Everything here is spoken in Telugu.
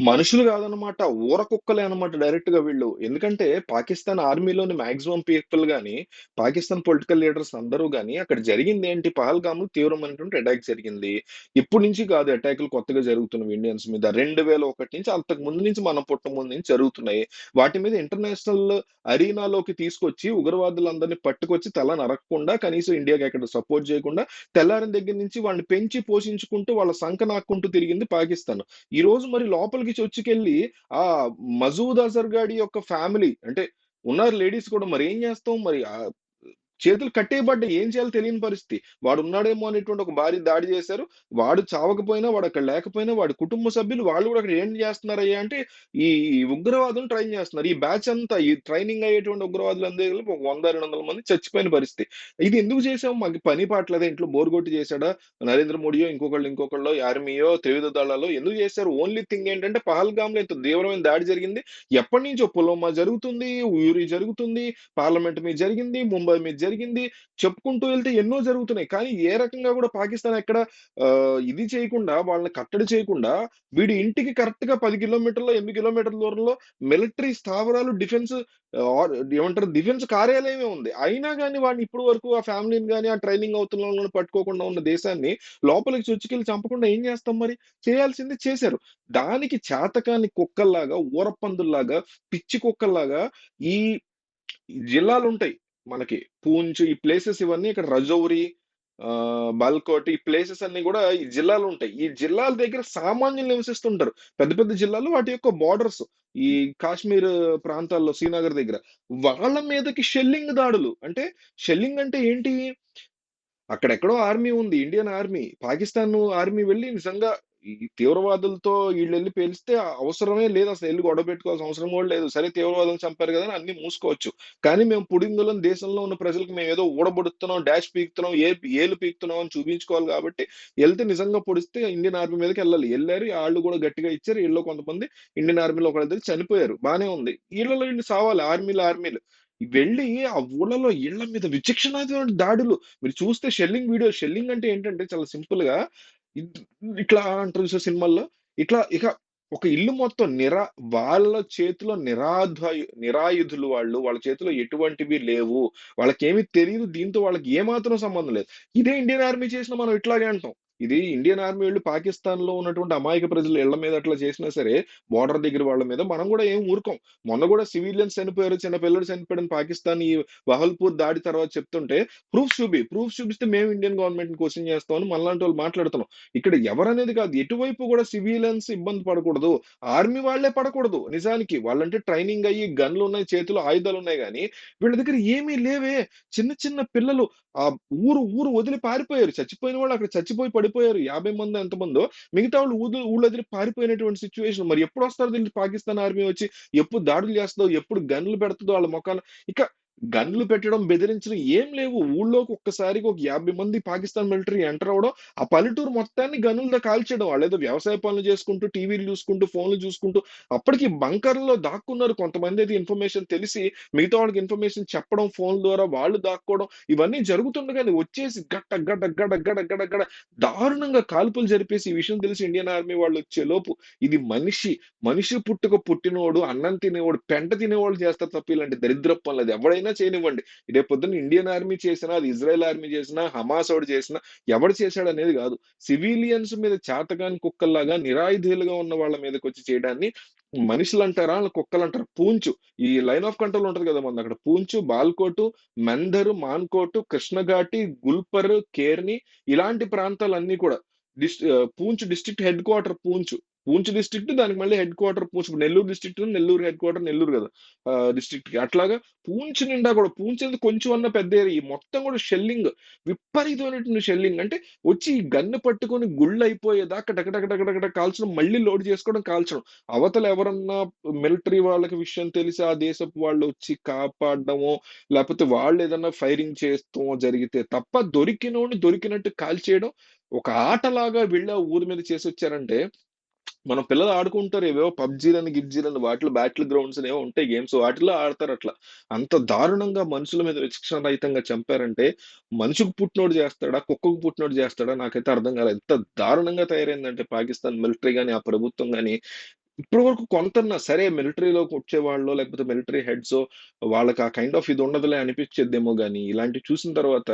మనుషులు కాదనమాట. ఊర కుక్కలే అనమాట డైరెక్ట్‌గా వీళ్ళు. ఎందుకంటే పాకిస్తాన్ ఆర్మీలోని మాక్సిమం పీపుల్ గాని, పాకిస్తాన్ పొలిటికల్ లీడర్స్ అందరూ గాని అక్కడ జరిగింది ఏంటి పహల్గామ్ తీవ్రమైనటువంటి అటాక్ జరిగింది. ఇప్పటి నుంచి కాదు అటాకులు కొత్తగా జరుగుతున్నవి ఇండియన్స్ మీద. 2001 నుంచి అంతకు ముందు నుంచి మనం పుట్టక నుంచి జరుగుతున్నాయి. వాటి మీద ఇంటర్నేషనల్ అరీనాలోకి తీసుకొచ్చి ఉగ్రవాదులందరినీ పట్టుకొచ్చి తల నరకకుండా కనీసం ఇండియాకి ఎక్కడ సపోర్ట్ చేయకుండా తెల్లారిన దగ్గర నుంచి వాళ్ళని పెంచి పోషించుకుంటూ వాళ్ళ సంఖ నాక్కుంటూ తిరిగింది పాకిస్తాన్. ఈ రోజు మరి లోపలికి చొచ్చుకెళ్ళి ఆ మజూద్ అజర్ గాడి యొక్క ఫ్యామిలీ అంటే ఉన్నారు లేడీస్ కూడా మరి ఏం చేస్తాం? మరి చేతులు కట్టేయబడ్డాయి. ఏం చేయాలో తెలియని పరిస్థితి. వాడు ఉన్నాడేమో అనేటువంటి ఒక భారీ దాడి చేశారు. వాడు చావకపోయినా, వాడు అక్కడ లేకపోయినా వాడి కుటుంబ సభ్యులు వాళ్ళు కూడా అక్కడ ఏం చేస్తున్నారయ్యా అంటే ఈ ఉగ్రవాదులు ట్రైన్ చేస్తున్నారు. ఈ బ్యాచ్ అంతా ఈ ట్రైనింగ్ అయ్యేటువంటి ఉగ్రవాదులందరూ అందే ఒక 100, 200 మంది చచ్చిపోయిన పరిస్థితి. ఇది ఎందుకు చేసాము మాకు పని పాటలేదా ఇంట్లో బోర్ కొట్టి నరేంద్ర మోడీయో, ఇంకొకళ్ళు ఇంకొకళ్ళో, ఆర్మీయో, త్రివిధ దళాలో ఎందుకు చేశారు? ఓన్లీ థింగ్ ఏంటంటే పహల్గామ్‌లో ఇంత తీవ్రమైన దాడి జరిగింది. ఎప్పటినుంచో పులోమా జరుగుతుంది, ఉరి జరుగుతుంది, పార్లమెంట్ మీద జరిగింది, ముంబై మీద జరిగింది. చెప్పుకుంటూ వెళ్తే ఎన్నో జరుగుతున్నాయి. కానీ ఏ రకంగా కూడా పాకిస్తాన్ ఎక్కడ ఇది చేయకుండా వాళ్ళని కట్టడి చేయకుండా వీడి ఇంటికి కరెక్ట్గా పది కిలోమీటర్లో, ఎనిమిది కిలోమీటర్ల దూరంలో మిలిటరీ స్థావరాలు, డిఫెన్స్ ఏమంటారు డిఫెన్స్ కార్యాలయమే ఉంది. అయినా కానీ వాడిని ఇప్పటి వరకు ఆ ఫ్యామిలీని గాని, ఆ ట్రైనింగ్ అవుతున్న వాళ్ళని పట్టుకోకుండా ఉన్న దేశాన్ని లోపలికి చొచ్చుకెళ్ళి చంపకుండా ఏం చేస్తాం మరి? చేయాల్సింది చేశారు. దానికి చేతకాని కుక్కల్లాగా, ఊరపందుల్లాగా, పిచ్చి కుక్కల్లాగా ఈ జిల్లాలు ఉంటాయి మనకి. పూంచ్ ఈ ప్లేసెస్ ఇవన్నీ ఇక్కడ రజౌరి బాల్కోట్ ఈ ప్లేసెస్ అన్ని కూడా ఈ జిల్లాలుంటాయి. ఈ జిల్లాల దగ్గర సామాన్యులు నివసిస్తుంటారు. పెద్ద పెద్ద జిల్లాలు వాటి యొక్క బార్డర్స్ ఈ కాశ్మీర్ ప్రాంతాల్లో శ్రీనగర్ దగ్గర. వాళ్ళ మీదకి షెల్లింగ్ దాడులు. అంటే షెల్లింగ్ అంటే ఏంటి? అక్కడెక్కడో ఆర్మీ ఉంది. Indian army. పాకిస్తాన్ ఆర్మీ వెళ్ళి నిజంగా ఈ తీవ్రవాదులతో ఈళ్ళెళ్ళి పేలిస్తే అవసరమే లేదు అసలు వెళ్ళి గొడవ పెట్టుకోవాల్సిన అవసరం కూడా లేదు. సరే తీవ్రవాదులు చంపారు కదా అని మూసుకోవచ్చు. కానీ మేము పుడింగులం దేశంలో ఉన్న ప్రజలకు మేము ఏదో ఊడబొడుతున్నాం, డాష్ పీకుతున్నాం, ఏ ఏలు పీకుతున్నాం అని చూపించుకోవాలి కాబట్టి వెళ్తే నిజంగా పొడిస్తే ఇండియన్ ఆర్మీ మీదకి వెళ్ళాలి వెళ్ళారు వాళ్ళు కూడా గట్టిగా ఇచ్చారు. వీళ్ళు కొంతమంది ఇండియన్ ఆర్మీలో ఒకళ్ళిద్దరు చనిపోయారు. బాగానే ఉంది. వీళ్ళలో వీళ్ళు సావాలి. ఆర్మీలు, ఆర్మీలు. వెళ్ళి ఆ ఊళ్ళలో ఇళ్ళ మీద విచక్షణ దాడులు. మీరు చూస్తే షెల్లింగ్ వీడియో షెల్లింగ్ అంటే ఏంటంటే చాలా సింపుల్గా ఇట్లా అంటారు చూసే సినిమాల్లో. ఇట్లా ఇక ఒక ఇల్లు మొత్తం నిరా వాళ్ళ చేతిలో నిరాధాయు నిరాయుధులు వాళ్ళు. వాళ్ళ చేతిలో ఎటువంటివి లేవు. వాళ్ళకేమి తెలీదు. దీంతో వాళ్ళకి ఏమాత్రం సంబంధం లేదు. ఇదే ఇండియన్ ఆర్మీ చేసిన మనం ఇట్లాగే అంటాం. ఇది ఇండియన్ ఆర్మీ వాళ్ళు పాకిస్తాన్లో ఉన్నటువంటి అమాయక ప్రజలు ఇళ్ళ మీద అట్లా చేసినా సరే, బార్డర్ దగ్గర వాళ్ళ మీద మనం కూడా ఏం ఊరుకోం. మొన్న కూడా సివిలియన్స్ చనిపోయారు. చిన్న పిల్లలు చనిపోయాడని పాకిస్తాన్ ఈ వహల్పూర్ దాడి తర్వాత చెప్తుంటే ప్రూఫ్ చూపి. ప్రూఫ్ చూపిస్తే మేము ఇండియన్ గవర్నమెంట్ క్వశ్చన్ చేస్తామని వాళ్ళు మాట్లాడుతున్నాం. ఇక్కడ ఎవరనేది కాదు. ఎటువైపు కూడా సివిలియన్స్ ఇబ్బంది పడకూడదు. ఆర్మీ వాళ్ళే పడకూడదు నిజానికి. వాళ్ళంటే ట్రైనింగ్ అయ్యి గన్‌లున్నాయి, చేతిలో ఆయుధాలున్నాయి కానీ వీళ్ళ దగ్గర ఏమీ లేవే. చిన్న చిన్న పిల్లలు ఆ ఊరు ఊరు వదిలి పారిపోయారు. చచ్చిపోయిన వాళ్ళు అక్కడ చచ్చిపోయి పడి పడిపోయారు. 50 మందో ఎంతమందో. మిగతా వాళ్ళు ఊళ్ళో వదిలి పారిపోయినటువంటి సిచ్యువేషన్ మరి ఎప్పుడు వస్తారు దీనికి పాకిస్తాన్ ఆర్మీ వచ్చి. ఎప్పుడు దాడులు చేస్తుందో ఎప్పుడు గన్‌లు పెడుతుందో వాళ్ళ మొఖాలు ఇక గన్‌లు పెట్టడం, బెదిరించడం ఏం లేవు. ఊళ్ళోకి ఒక్కసారి ఒక 50 మంది పాకిస్తాన్ మిలిటరీ ఎంటర్ అవ్వడం, ఆ పల్లెటూరు మొత్తాన్ని గన్నులతో కాల్చేయడం. వాళ్ళేదో వ్యవసాయ పనులు చేసుకుంటూ, టీవీలు చూసుకుంటూ, ఫోన్‌లు చూసుకుంటూ అప్పటికి బంకర్‌లో దాక్కున్నారు. కొంతమందైతే ఇన్ఫర్మేషన్ తెలిసి మిగతా వాళ్ళకి ఇన్ఫర్మేషన్ చెప్పడం ఫోన్ ద్వారా వాళ్ళు దాక్కోవడం ఇవన్నీ జరుగుతుండగానే వచ్చేసి గట గడ గడ గడ గడ గడ దారుణంగా కాల్పులు జరిపేసి ఈ విషయం తెలిసి ఇండియన్ ఆర్మీ వాళ్ళు వచ్చేలోపు ఇది మనిషి, మనిషి పుట్టుక పుట్టినోడు, అన్నం తినేవాడు, పెంట తినేవాళ్ళు చేస్తారు తప్ప ఇలాంటి దరిద్రపు పనులు అది ఎవడైనా చేయనివ్వండి. రేపు పొద్దున్న ఇండియన్ ఆర్మీ చేసినా, అది ఇజ్రాయెల్ ఆర్మీ చేసినా, హమాస్ చేసినా ఎవడు చేశాడనేది కాదు సివిలియన్స్ మీద చేతగాని కుక్కల్లాగా నిరాయుధులుగా ఉన్న వాళ్ళ మీదకొచ్చి చేయడాన్ని మనుషులంటారా? కుక్కలు అంటారు పూంచ్ ఈ లైన్ ఆఫ్ కంట్రోల్ ఉంటది కదా మన అక్కడ పూంచు బాల్కోటు మెందరు మాన్కోటు కృష్ణఘాటి, గుల్పర్, కేర్ని ఇలాంటి ప్రాంతాలన్నీ కూడా డిస్ Poonch district head quarter Poonch. Poonch district దానికి మళ్ళీ head quarter Poonch. Nellore district, Nellore head quarter Nellore కదా ఆహ్, డిస్ట్రిక్ట్‌కి. అట్లాగా పూంచ్ నిండా కూడా పూంచ్ అనేది కొంచెం అన్న పెద్ద ఏరియా. ఈ మొత్తం కూడా షెల్లింగ్ విపరీతమైనటువంటి షెల్లింగ్. అంటే వచ్చి ఈ గన్ను పట్టుకొని గుళ్ళు అయిపోయేదాకా టక కాల్చడం, మళ్ళీ లోడ్ చేసుకోవడం, కాల్చడం. అవతల ఎవరన్నా మిలిటరీ వాళ్ళకి విషయం తెలిసి ఆ దేశపు వాళ్ళు వచ్చి కాపాడడమో, వాళ్ళు ఏదైనా ఫైరింగ్ చేస్తామో జరిగితే తప్ప దొరికినోడిని దొరికినట్టు కాల్చేయడం, ఒక ఆటలాగా వీళ్ళే ఊరి మీద చేసి వచ్చారంటే మన పిల్లలు ఆడుకుంటారు ఏవేవో పబ్‌జీలని, గిబ్జీలని వాటిలో బ్యాటిల్ గ్రౌండ్స్ ఏవో ఉంటాయి గేమ్స్. వాటిల్లో ఆడతారట్లా. అంత దారుణంగా మనుషుల మీద విచక్షణ రహితంగా చంపారంటే, మనిషికి పుట్టినోడు చేస్తాడా? కుక్కకు పుట్టినోడు చేస్తాడా? నాకైతే అర్థం కాలేదు. ఎంత దారుణంగా తయారైందంటే పాకిస్తాన్ మిలిటరీ గాని, ఆ ప్రభుత్వం కానీ ఇప్పటి వరకు కొంతన్నా సరే మిలిటరీలోకి వచ్చే వాళ్ళు లేకపోతే మిలిటరీ హెడ్స్ వాళ్ళకి ఆ కైండ్ ఆఫ్ ఇది ఉండదులే అనిపిచ్చిద్దేమో కానీ ఇలాంటివి చూసిన తర్వాత